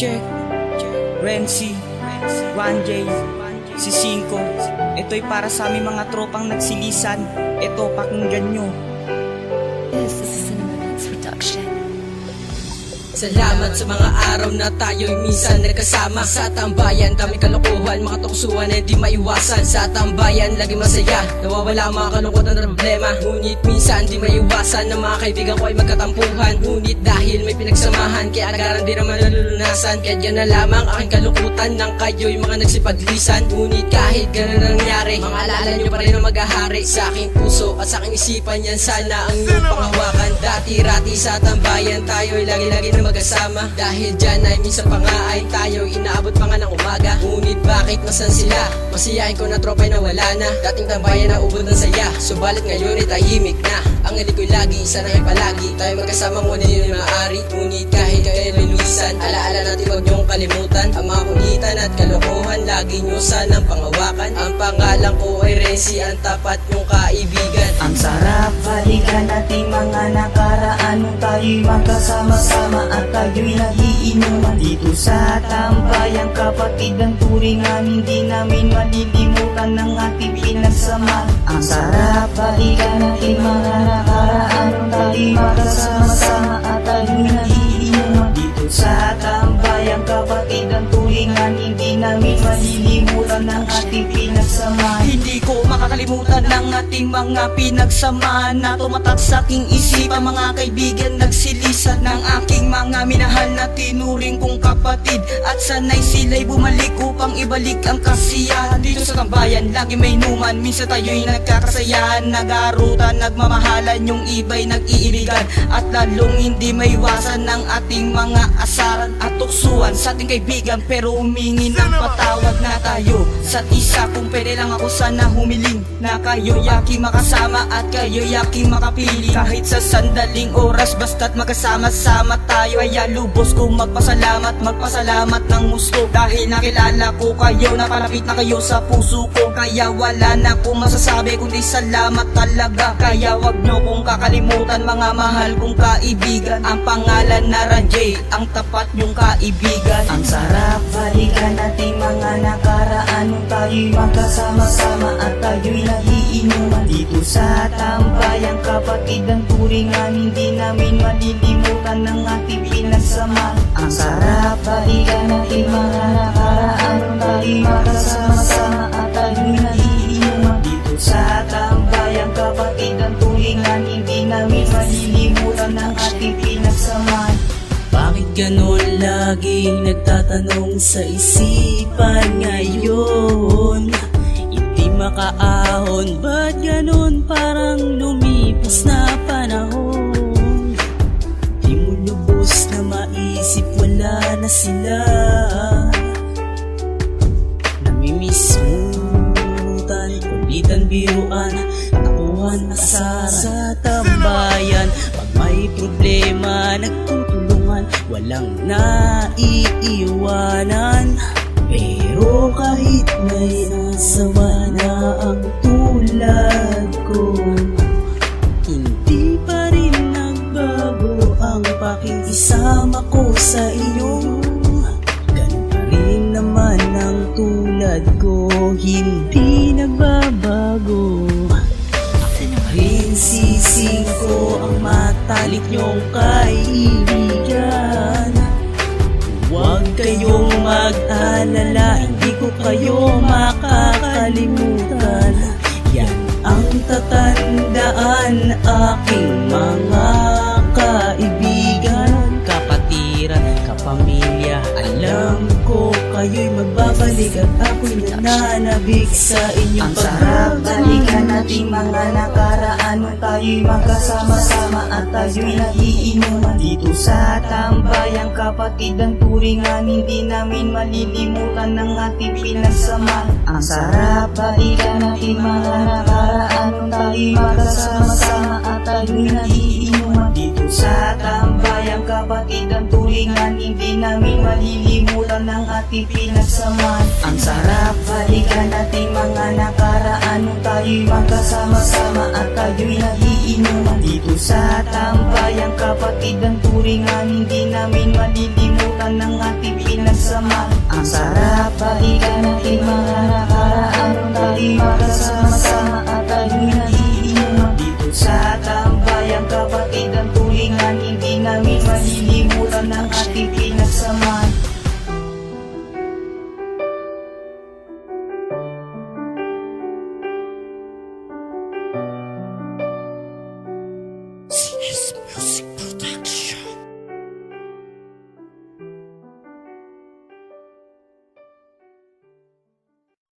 check. Renzi, 1J, si Cinco. Ito'y para sa aming mga tropang nagsilisan. Ito, pakinggan nyo. This is a Cinemax production. Salamat sa mga araw na tayo'y minsan nagkasama Sa tambayan, dami kalokohan, mga tuksuhan na hindi maiwasan Sa tambayan, lagi masaya, nawawala ang mga kalungkutan at problema. Ngunit minsan di maiwasan na mga kaibigan ko ay magkatampuhan. Ngunit dahil may pinagsamahan, kaya nagaran din naman nalulunasan Kaya dyan na lamang aking kalungkutan ng kayo'y mga nagsipaglisan Ngunit kahit ganun ang nangyari, mga alala nyo pa rin ang maghahari Sa aking puso at sa aking isipan yan. Sana ang iyong panghawakan. Dati-rati sa tambayan, tayo'y lagi-lagi na magkasama. Dahil dyan ay minsan pa nga ay tayo inaabot pa nga ng umaga. Ngunit bakit nasan sila? Masiyahin ko na tropa'y nawala na. Dating tambayan na ubod ng saya. Subalit ngayon ay tahimik na. Ang hilig ko'y lagi, sana ay palagi. Tayo magkasama ngunit yun ay maaari. Ngunit kahit kayo lulusan Alaala natin huwag niyong kalimutan Ang mga kulitan at kalokohan. Lagi niyo sanang pangawakan. Ang pangalan ko ay Renzi Ang tapat niyong kaibigan. Ang sarap balikan nating mga nakaraan. Nung tayo'y magkasama-sama at tayo'y nagiinuman. Dito sa tambayang kapatid ang turingan. Hindi namin malilimutan ng ating pinagsama. Ang sarap balikan nating mga nakaraan. Nung tayo'y magkasama-sama at tayo'y nagiinuman sa tambayang kapatid ang turingan Hindi namin malilimutan ng ating pinagsama. Hindi ko makakalimutan ng ating mga pinagsama Na tumatak sa aking isipan Mga kaibigan nagsilisan Ng aking mga minahal na tinuring kong kapatid. At sanay sila'y bumalik upang ibalik ang kasiyahan. Dito sa tambayan lagi may numan Minsan tayo'y nagkakasayahan Nagarutan, nagmamahalan. Yung iba'y nag-iibigan At lalong hindi maiwasan ng ating mga asaran At tuksuan sa ating kaibigan. Pero humingi ng patawag na tayo Sa isa kung pwede lang ako sana humiling. Na kayo'y aking makasama at kayo'y aking makapili Kahit sa sandaling oras basta't magkasama-sama tayo. Kaya lubos kong magpasalamat, magpasalamat ng gusto Dahil nakilala ko kayo, napalapit na kayo sa puso ko. Kaya wala na akong masasabi kundi salamat talaga. Kaya wag nyo kong kakalimutan mga mahal kong kaibigan. Ang pangalan na Ranjay, ang tapat yung kaibigan. Ang sarap balikan nating mga nakaraan Nung tayo'y magkasama-sama at tayo'y nagiinuman. Dito sa tambayang kapatid ang turingan Hindi namin malilimutan ng ating pinagsama. Ang sarap balikan nating mga nakaraan ganon laging nagtatanong sa isipan ngayon? Hindi makaahon, ba't ganon parang lumipas na panahon? Di mo lubos na maisip, wala na sila Namimismutan, kulitan biruan Takuhan asaran sa tambayan Pag may problema, nagtutulungan Walang naiiwanan. Pero kahit may nasawa na ang tulad ko Hindi pa rin nagbago ang pakikisama ko sa iyo. Ganun pa naman ang tulad ko Hindi nagbabago Ako pa rin sising ko ang matalik niyong kaibigan. Huwag kayong mag-alala Hindi ko kayo makakalimutan. Yan ang tatandaan aking mga ko kayo'y magbabalik At ako'y nananabik sa inyong Ang sarap. Balikan nating mga nakaraan. Nung tayo'y magkasama-sama at tayo'y nagiinuman. Dito sa tambayang kapatid ang turingan. Hindi namin malilimutan ng ating pinagsama. Ang sarap. Balikan nating mga nakaraan. Nung tayo'y magkasama-sama tayo'y nagiinuman Dito sa tambayang kapatid ang turingan Hindi namin malilimutan ng ating pinagsamaan Ang sarap balikan nating mga nakaraan. Nung tayo'y magkasama-sama at tayo'y nagiinuman Dito sa tambayang kapatid ang turingan Hindi namin malilimutan ng ating